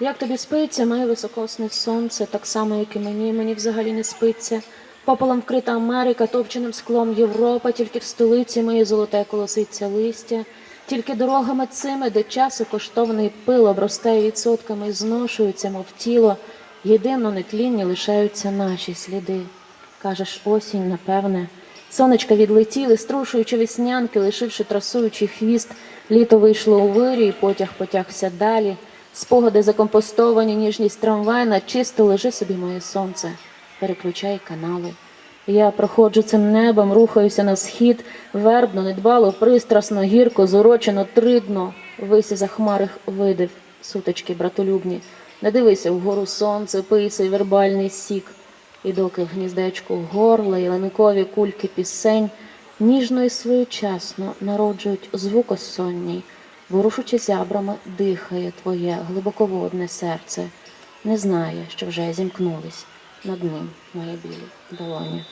Як тобі спиться, моє високосне сонце, так само, як і мені, мені взагалі не спиться. Пополом вкрита Америка, топченим склом Європа, тільки в столиці моє золоте колоситься листя, тільки дорогами цими, де часу коштовний пил обростає відсотками і зношується, мов тіло, єдино нетлінні лишаються наші сліди. Кажеш, осінь, напевне. Сонечка відлетіли, струшуючи веснянки, лишивши трасуючий хвіст, літо вийшло у вирі, і потяг потягся далі. Спогади закомпостовані, ніжність трамвайна, чисто лежи собі моє сонце, переключай канали. Я проходжу цим небом, рухаюся на схід, вербно, недбало, пристрасно, гірко, зорочено, тридно. Висі за хмари видив, суточки братолюбні. Не дивися вгору сонце, пий цей вербальний сік. І доки гніздечку горла, ялинкові кульки пісень, ніжно і своєчасно народжують звукосонній, ворушучи зябрами, дихає твоє глибоководне серце, не знає, що вже зімкнулись над ним мої білі долоні.